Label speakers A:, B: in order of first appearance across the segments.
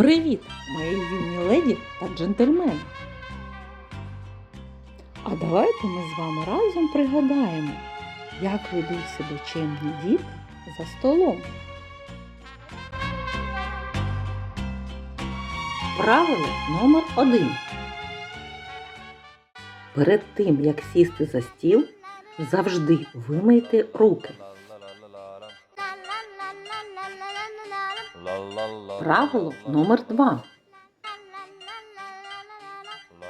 A: Привіт, мої юні леді та джентльмени! А давайте ми з вами разом пригадаємо, як ведуть себе чемні діти за столом. Правило номер один. Перед тим, як сісти за стіл, завжди вимийте руки. Правило номер два.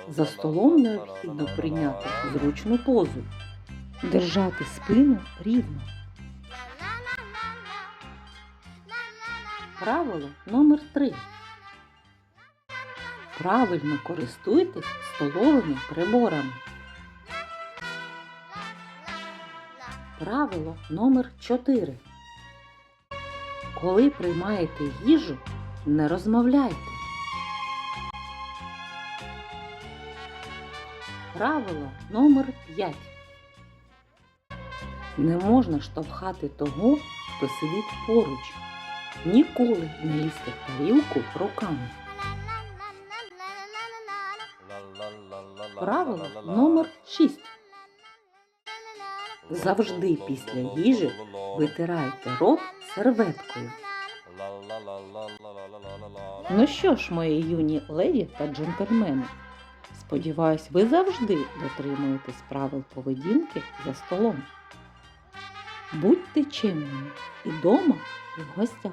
A: За столом необхідно прийняти зручну позу. Держати спину рівно. Правило номер три. Правильно користуйтесь столовими приборами. Правило номер 4. Коли приймаєте їжу, не розмовляйте. Правило номер 5. Не можна штовхати того, хто сидить поруч. Ніколи не лізьте в тарілку руками. Правило номер 6. Завжди після їжі витирайте рот серветкою. Ну що ж, мої юні леді та джентльмени, сподіваюсь, ви завжди дотримуєтесь правил поведінки за столом. Будьте чимними і дома, і в гостях.